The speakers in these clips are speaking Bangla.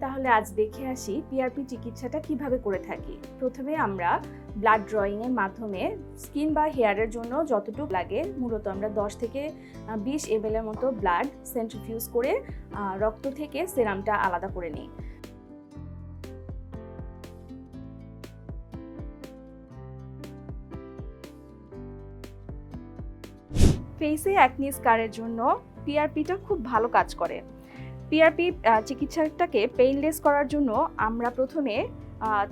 তাহলে আজ দেখে আসি পিআরপি চিকিৎসাটা কীভাবে করে থাকি। প্রথমে আমরা ব্লাড ড্রয়িংয়ের মাধ্যমে স্কিন বা হেয়ারের জন্য যতটুকু লাগে, মূলত আমরা দশ থেকে বিশ এম এর মতো ব্লাড সেন্ট্রিফিউজ করে রক্ত থেকে সেরামটা আলাদা করে নিই। ফেসে অ্যাকনি স্কারের জন্য পিআরপিটা খুব ভালো কাজ করে। পিআরপি চিকিৎসাটাকে পেইনলেস করার জন্য আমরা প্রথমে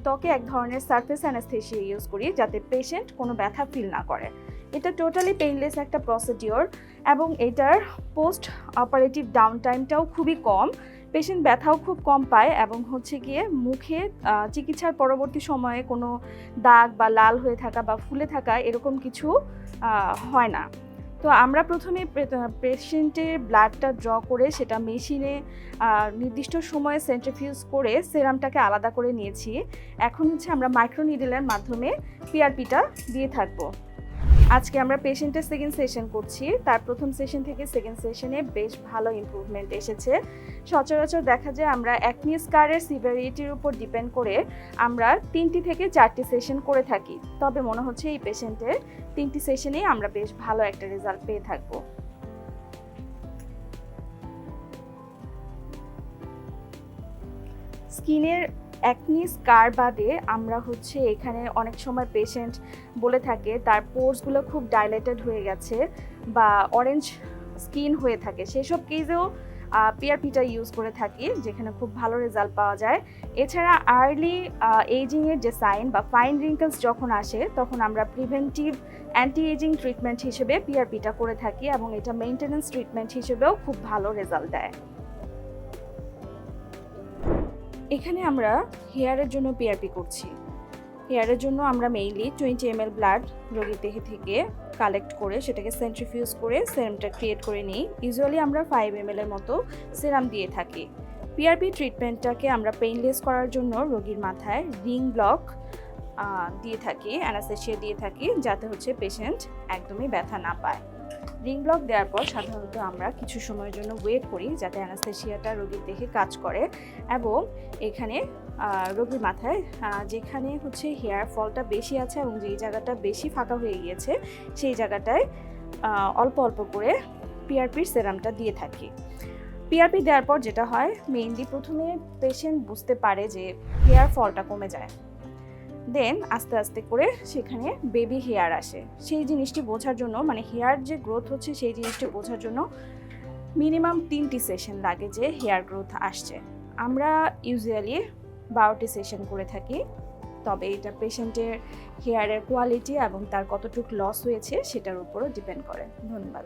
ত্বকে এক ধরনের সারফেস অ্যানাস্থেশিয়া ইউজ করি যাতে পেশেন্ট কোনো ব্যথা ফিল না করে। এটা টোটালি পেইনলেস একটা প্রসিডিওর এবং এটার পোস্ট অপারেটিভ ডাউন টাইমটাও খুবই কম। পেশেন্ট ব্যথাও খুব কম পায় এবং হচ্ছে গিয়ে মুখে চিকিৎসার পরবর্তী সময়ে কোনো দাগ বা লাল হয়ে থাকা বা ফুলে থাকা এরকম কিছু হয় না। তো আমরা প্রথমে পেশেন্টের ব্লাডটা ড্র করে সেটা মেশিনে নির্দিষ্ট সময়ে সেন্ট্রিফিউজ করে সেরামটাকে আলাদা করে নিয়েছি। এখন হচ্ছে আমরা মাইক্রোনিডেলের মাধ্যমে পিআরপিটা দিয়ে থাকব। আজকে আমরা পেশেন্টের সেকেন্ড সেশন করছি। তার প্রথম সেশন থেকে সেকেন্ড সেশনে বেশ ভালো ইমপ্রুভমেন্ট এসেছে। সচরাচর দেখা যায় আমরা অ্যাকনি স্কারের সিভিয়ারিটির উপর ডিপেন্ড করে আমরা তিনটি থেকে চারটি সেশন করে থাকি। তবে মনে হচ্ছে এই পেশেন্টের তিনটি সেশনেই আমরা বেশ ভালো একটা রেজাল্ট পেয়ে থাকব। স্কিনের অ্যাকনি স্কার বাদে আমরা হচ্ছে এখানে অনেক সময় পেশেন্ট বলে থাকে, তার পোর্সগুলো খুব ডাইলেটেড হয়ে গেছে বা অরেঞ্জ স্কিন হয়ে থাকে। সেসব কেজেও পিআরপিটা ইউজ করে থাকি, যেখানে খুব ভালো রেজাল্ট পাওয়া যায়। এছাড়া আর্লি এজিংয়ের যে সাইন বা ফাইন রিঙ্কলস যখন আসে, তখন আমরা প্রিভেন্টিভ অ্যান্টি এজিং ট্রিটমেন্ট হিসেবে পিআরপিটা করে থাকি এবং এটা মেনটেন্যান্স ট্রিটমেন্ট হিসেবেও খুব ভালো রেজাল্ট দেয়। এখানে আমরা হেয়ারের জন্য পিআরপি করছি। হেয়ারের জন্য আমরা মেইনলি টোয়েন্টি এম ব্লাড রোগীর দেহে থেকে কালেক্ট করে সেটাকে সেন্ট্রিফিউজ করে সেরামটা ক্রিয়েট করে নিই। ইউজুয়ালি আমরা ফাইভ এম এর মতো সেরাম দিয়ে থাকি। পিআরপি ট্রিটমেন্টটাকে আমরা পেইনলেস করার জন্য রোগীর মাথায় রিং ব্লক দিয়ে থাকি অ্যানাসেশিয়া দিয়ে থাকি যাতে হচ্ছে পেশেন্ট একদমই ব্যথা না পায়। রিং ব্লক দেওয়ার পর সাধারণত আমরা কিছু সময়ের জন্য ওয়েট করি যাতে অ্যানাস্থেশিয়াটা রোগীর দেখে কাজ করে এবং এখানে রোগীর মাথায় যেখানে হচ্ছে হেয়ার ফলটা বেশি আছে এবং যেই জায়গাটা বেশি ফাঁকা হয়ে গিয়েছে, সেই জায়গাটায় অল্প অল্প করে পিআরপির সেরামটা দিয়ে থাকি। পিআরপি দেওয়ার পর যেটা হয় মেইনলি প্রথমে পেশেন্ট বুঝতে পারে যে হেয়ার ফলটা কমে যায়। দেন আস্তে আস্তে করে সেখানে বেবি হেয়ার আসে। সেই জিনিসটি বোঝার জন্য মানে হেয়ার যে গ্রোথ হচ্ছে সেই জিনিসটি বোঝার জন্য মিনিমাম তিনটি সেশন লাগে যে হেয়ার গ্রোথ আসছে। আমরা ইউজুয়ালি বারোটি সেশন করে থাকি, তবে এটা পেশেন্টের হেয়ারের কোয়ালিটি এবং তার কতটুকু লস হয়েছে সেটার উপরও ডিপেন্ড করে। ধন্যবাদ।